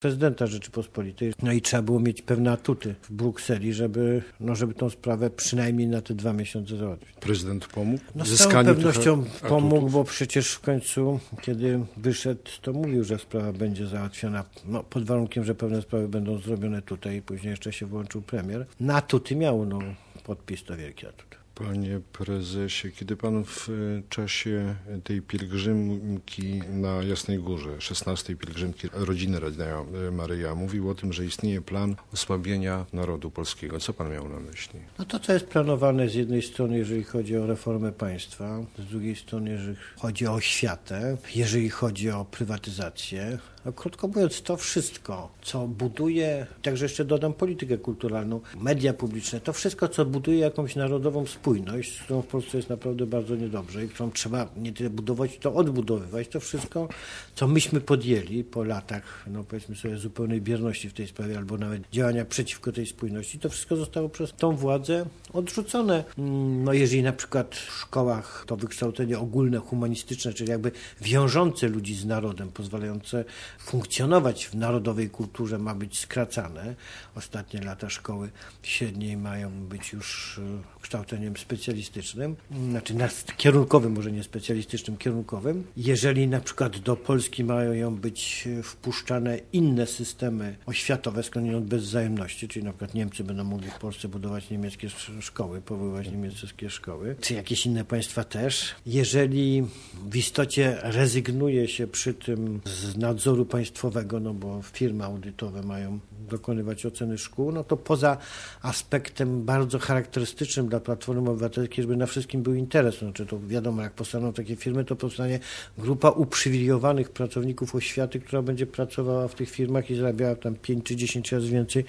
prezydenta Rzeczypospolitej. No i trzeba było mieć pewne atuty w Brukseli, żeby, no, żeby tą sprawę przynajmniej na te dwa miesiące załatwić. Prezydent pomógł? No z całą pewnością pomógł, bo przecież w końcu, kiedy wyszedł, to mówił, że sprawa będzie załatwiona, no, pod warunkiem, że pewne sprawy będą zrobione tutaj. Później jeszcze się włączył premier. Na atuty miał, no, podpis to wielki atut. Panie prezesie, kiedy pan w czasie tej pielgrzymki na Jasnej Górze, 16 pielgrzymki rodziny Radia Maryja, mówił o tym, że istnieje plan osłabienia narodu polskiego. Co pan miał na myśli? No to, co jest planowane z jednej strony, jeżeli chodzi o reformę państwa, z drugiej strony, jeżeli chodzi o oświatę, jeżeli chodzi o prywatyzację, no, krótko mówiąc, to wszystko, co buduje, także jeszcze dodam politykę kulturalną, media publiczne, to wszystko, co buduje jakąś narodową spójność, z którą w Polsce jest naprawdę bardzo niedobrze i którą trzeba nie tyle budować, to odbudowywać, to wszystko, co myśmy podjęli po latach, no powiedzmy sobie, zupełnej bierności w tej sprawie, albo nawet działania przeciwko tej spójności, to wszystko zostało przez tą władzę odrzucone. Mm, no jeżeli na przykład w szkołach to wykształcenie ogólne, humanistyczne, czyli jakby wiążące ludzi z narodem, pozwalające funkcjonować w narodowej kulturze ma być skracane. Ostatnie lata szkoły średniej mają być już e, kształceniem specjalistycznym, znaczy kierunkowym, może nie specjalistycznym, kierunkowym. Jeżeli na przykład do Polski mają być e, wpuszczane inne systemy oświatowe skądinąd bez wzajemności, czyli na przykład Niemcy będą mogli w Polsce budować niemieckie szkoły, powoływać niemieckie szkoły, czy jakieś inne państwa też. Jeżeli w istocie rezygnuje się przy tym z nadzoru państwowego, no bo firmy audytowe mają dokonywać oceny szkół, no to poza aspektem bardzo charakterystycznym dla Platformy Obywatelskiej, żeby na wszystkim był interes, znaczy to wiadomo, jak powstaną takie firmy, to powstanie grupa uprzywilejowanych pracowników oświaty, która będzie pracowała w tych firmach i zarabiała tam 5 czy 10 razy więcej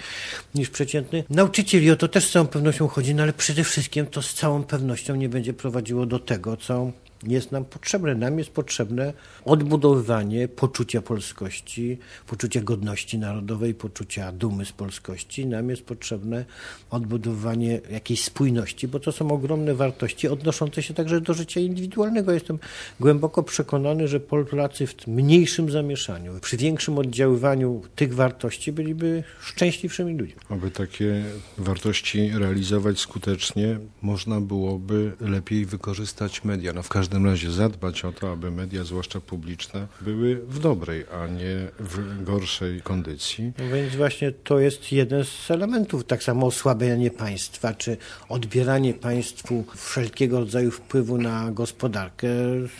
niż przeciętny. Nauczyciel i o to też z całą pewnością chodzi, no ale przede wszystkim to z całą pewnością nie będzie prowadziło do tego, co jest nam potrzebne. Nam jest potrzebne odbudowywanie poczucia polskości, poczucia godności narodowej, poczucia dumy z polskości. Nam jest potrzebne odbudowywanie jakiejś spójności, bo to są ogromne wartości odnoszące się także do życia indywidualnego. Jestem głęboko przekonany, że Polacy w mniejszym zamieszaniu, przy większym oddziaływaniu tych wartości byliby szczęśliwszymi ludźmi. Aby takie wartości realizować skutecznie, można byłoby lepiej wykorzystać media. No w każdym każdym razie zadbać o to, aby media, zwłaszcza publiczne, były w dobrej, a nie w gorszej kondycji. No więc właśnie to jest jeden z elementów, tak samo osłabianie państwa, czy odbieranie państwu wszelkiego rodzaju wpływu na gospodarkę,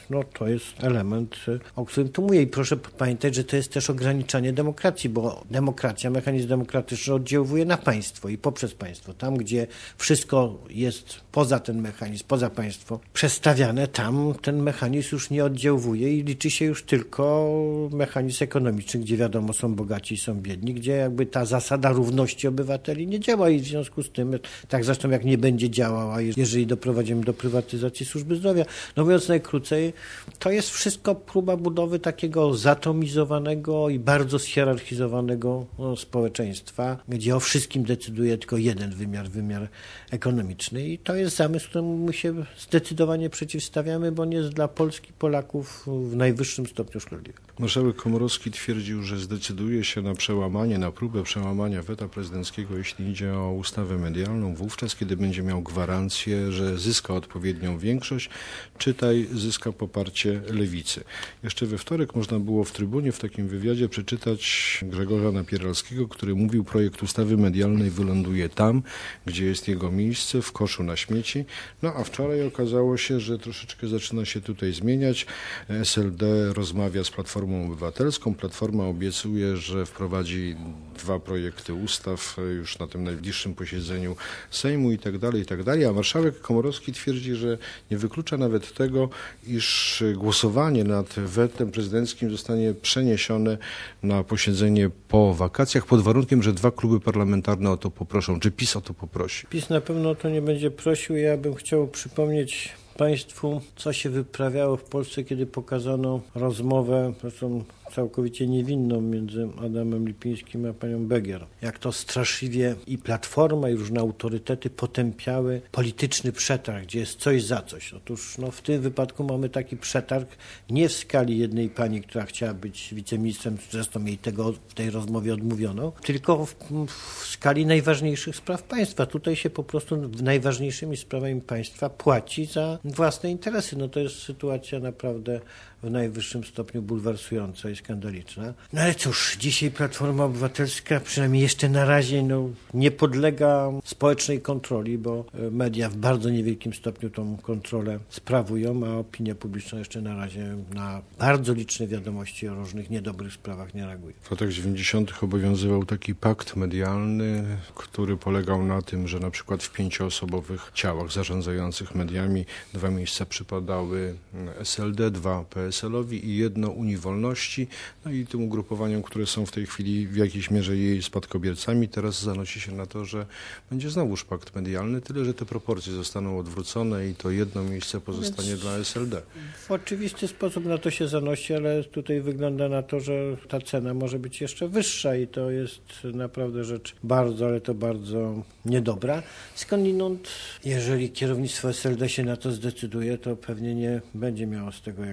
no to jest element, o którym tu mówię. I proszę pamiętać, że to jest też ograniczanie demokracji, bo demokracja, mechanizm demokratyczny oddziałuje na państwo i poprzez państwo. Tam, gdzie wszystko jest poza ten mechanizm, poza państwo przestawiane, tam ten mechanizm już nie oddziałuje i liczy się już tylko mechanizm ekonomiczny, gdzie wiadomo są bogaci i są biedni, gdzie jakby ta zasada równości obywateli nie działa i w związku z tym, tak zresztą jak nie będzie działała, jeżeli doprowadzimy do prywatyzacji służby zdrowia. No mówiąc najkrócej, to jest wszystko próba budowy takiego zatomizowanego i bardzo schierarchizowanego no, społeczeństwa, gdzie o wszystkim decyduje tylko jeden wymiar, wymiar ekonomiczny i to jest zamysł, któremu my się zdecydowanie przeciwstawiamy, bo on jest dla Polski, Polaków w najwyższym stopniu szkodliwy. Marszałek Komorowski twierdził, że zdecyduje się na przełamanie, na próbę przełamania weta prezydenckiego, jeśli idzie o ustawę medialną, wówczas, kiedy będzie miał gwarancję, że zyska odpowiednią większość, czytaj, zyska poparcie lewicy. Jeszcze we wtorek można było w Trybunie w takim wywiadzie przeczytać Grzegorza Napieralskiego, który mówił, projekt ustawy medialnej wyląduje tam, gdzie jest jego miejsce, w koszu na śmieci. No a wczoraj okazało się, że troszeczkę zaczyna się tutaj zmieniać. SLD rozmawia z Platformą Obywatelską. Platforma obiecuje, że wprowadzi dwa projekty ustaw już na tym najbliższym posiedzeniu Sejmu i tak dalej, i tak dalej. A marszałek Komorowski twierdzi, że nie wyklucza nawet tego, iż głosowanie nad wetem prezydenckim zostanie przeniesione na posiedzenie po wakacjach pod warunkiem, że dwa kluby parlamentarne o to poproszą. Czy PiS o to poprosi? PiS na pewno o to nie będzie prosił. Ja bym chciał przypomnieć Państwu, co się wyprawiało w Polsce, kiedy pokazano rozmowę, zresztą całkowicie niewinną między Adamem Lipińskim a panią Begier. Jak to straszliwie i Platforma i różne autorytety potępiały polityczny przetarg, gdzie jest coś za coś. Otóż no, w tym wypadku mamy taki przetarg nie w skali jednej pani, która chciała być wiceministrem, zresztą jej tego w tej rozmowie odmówiono, tylko w, w skali najważniejszych spraw państwa. Tutaj się po prostu najważniejszymi sprawami państwa płaci za własne interesy. No to jest sytuacja naprawdę w najwyższym stopniu bulwersująca i skandaliczna. No ale cóż, dzisiaj Platforma Obywatelska przynajmniej jeszcze na razie no, nie podlega społecznej kontroli, bo e, media w bardzo niewielkim stopniu tą kontrolę sprawują, a opinia publiczna jeszcze na razie na bardzo liczne wiadomości o różnych niedobrych sprawach nie reaguje. W latach 90. obowiązywał taki pakt medialny, który polegał na tym, że na przykład w pięcioosobowych ciałach zarządzających mediami dwa miejsca przypadały SLD, dwa PSL-owi i jedno Unii Wolności, no i tym ugrupowaniom, które są w tej chwili w jakiejś mierze jej spadkobiercami. Teraz zanosi się na to, że będzie znowuż pakt medialny, tyle że te proporcje zostaną odwrócone i to jedno miejsce pozostanie Więc- dla SLD. W oczywisty sposób na to się zanosi, ale tutaj wygląda na to, że ta cena może być jeszcze wyższa i to jest naprawdę rzecz bardzo, ale to bardzo niedobra. Skądinąd, jeżeli kierownictwo SLD się na to zdecyduje, to pewnie nie będzie miało z tego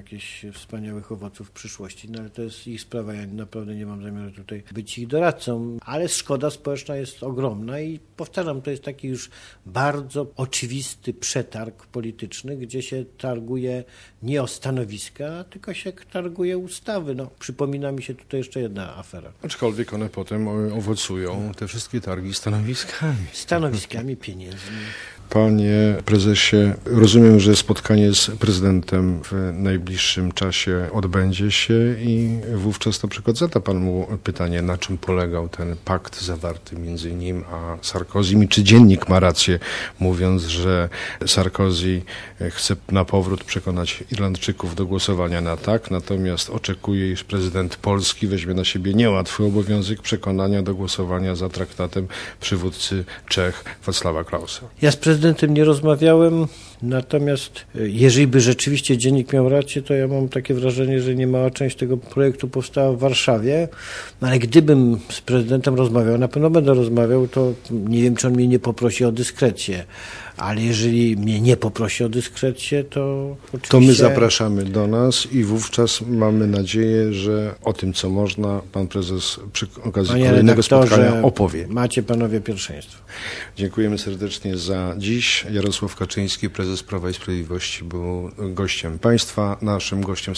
jakichś wspaniałych owoców w przyszłości, no ale to jest ich sprawa, ja naprawdę nie mam zamiaru tutaj być ich doradcą, ale szkoda społeczna jest ogromna i powtarzam, to jest taki już bardzo oczywisty przetarg polityczny, gdzie się targuje nie o stanowiska, tylko się targuje ustawy. No, przypomina mi się tutaj jeszcze jedna afera. Aczkolwiek one potem owocują, te wszystkie targi stanowiskami. Stanowiskami, pieniędzmi. Panie prezesie, rozumiem, że spotkanie z prezydentem w najbliższym czasie odbędzie się i wówczas na przykład zada pan mu pytanie, na czym polegał ten pakt zawarty między nim a Sarkozym i czy dziennik ma rację, mówiąc, że Sarkozy chce na powrót przekonać Irlandczyków do głosowania na tak, natomiast oczekuje, iż prezydent Polski weźmie na siebie niełatwy obowiązek przekonania do głosowania za traktatem przywódcy Czech Wacława Klausa. Ja z prezydentem nie rozmawiałem, natomiast e, jeżeli by rzeczywiście dziennik miał rację, to ja mam takie wrażenie, że niemała część tego projektu powstała w Warszawie, no ale gdybym z prezydentem rozmawiał, na pewno będę rozmawiał, to nie wiem, czy on mnie nie poprosi o dyskrecję, ale jeżeli mnie nie poprosi o dyskrecję, to oczywiście... To my zapraszamy do nas i wówczas mamy nadzieję, że o tym, co można, pan prezes przy okazji Panie kolejnego spotkania opowie. Macie panowie pierwszeństwo. Dziękujemy serdecznie za dziś. Jarosław Kaczyński, prezes Prawa i Sprawiedliwości, był gościem państwa. Naszym gościem